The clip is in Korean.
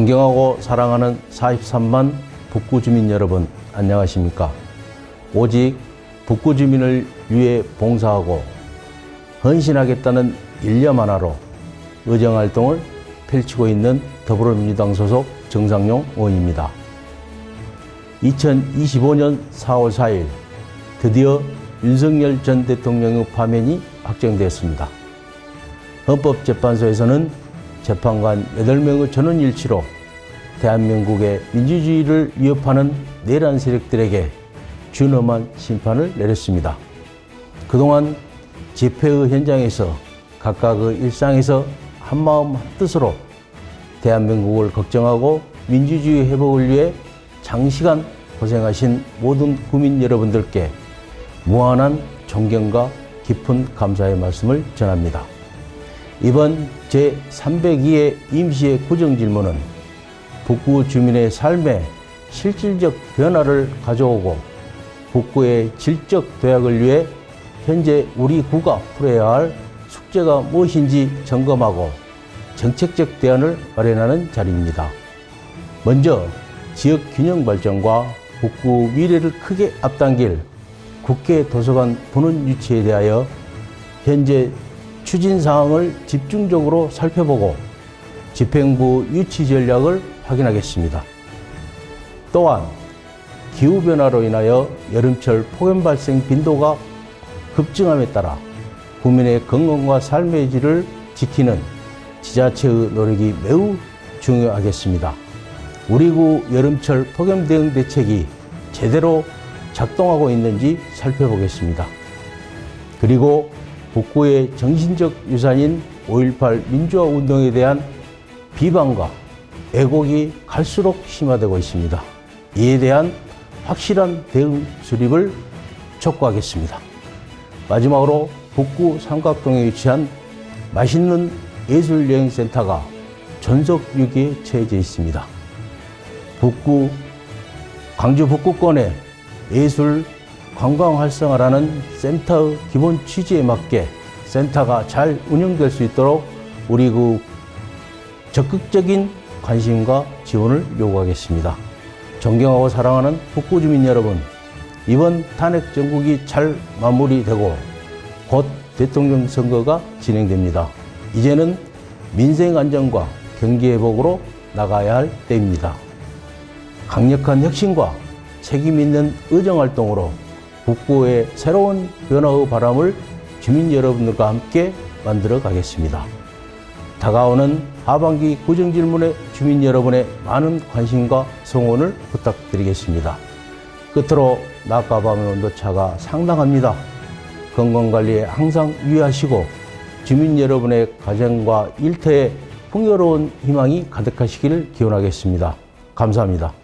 존경하고 사랑하는 43만 북구 주민 여러분, 안녕하십니까? 오직 북구 주민을 위해 봉사하고 헌신하겠다는 일념 하나로 의정 활동을 펼치고 있는 더불어민주당 소속 정상용 의원입니다. 2025년 4월 4일 드디어 윤석열 전 대통령의 파면이 확정되었습니다. 헌법재판소에서는 재판관 8명의 전원 일치로 대한민국의 민주주의를 위협하는 내란 세력들에게 준엄한 심판을 내렸습니다. 그동안 집회의 현장에서 각각의 일상에서 한마음 한뜻으로 대한민국을 걱정하고 민주주의 회복을 위해 장시간 고생하신 모든 국민 여러분들께 무한한 존경과 깊은 감사의 말씀을 전합니다. 이번 제302회 임시의 구정질문은 북구 주민의 삶에 실질적 변화를 가져오고 북구의 질적 도약을 위해 현재 우리 구가 풀어야 할 숙제가 무엇인지 점검하고 정책적 대안을 마련하는 자리입니다. 먼저 지역 균형 발전과 북구 미래를 크게 앞당길 국회 도서관 분원 유치에 대하여 현재 추진 사항을 집중적으로 살펴보고 집행부 유치 전략을 확인하겠습니다. 또한 기후변화로 인하여 여름철 폭염 발생 빈도가 급증함에 따라 국민의 건강과 삶의 질을 지키는 지자체의 노력이 매우 중요하겠습니다. 우리 구 여름철 폭염 대응 대책이 제대로 작동하고 있는지 살펴보겠습니다. 그리고 북구의 정신적 유산인 5.18 민주화 운동에 대한 비방과 왜곡이 갈수록 심화되고 있습니다. 이에 대한 확실한 대응 수립을 촉구하겠습니다. 마지막으로 북구 삼각동에 위치한 맛있는 예술여행센터가 전속 유기에 처해져 있습니다. 북구, 광주 북구권의 예술 관광 활성화라는 센터의 기본 취지에 맞게 센터가 잘 운영될 수 있도록 우리 그 적극적인 관심과 지원을 요구하겠습니다. 존경하고 사랑하는 북구 주민 여러분, 이번 탄핵 정국이 잘 마무리되고 곧 대통령 선거가 진행됩니다. 이제는 민생 안정과 경기 회복으로 나가야 할 때입니다. 강력한 혁신과 책임 있는 의정 활동으로 북구의 새로운 변화의 바람을 주민 여러분들과 함께 만들어 가겠습니다. 다가오는 하반기 구정질문에 주민 여러분의 많은 관심과 성원을 부탁드리겠습니다. 끝으로 낮과 밤의 온도차가 상당합니다. 건강관리에 항상 유의하시고 주민 여러분의 가정과 일터에 풍요로운 희망이 가득하시기를 기원하겠습니다. 감사합니다.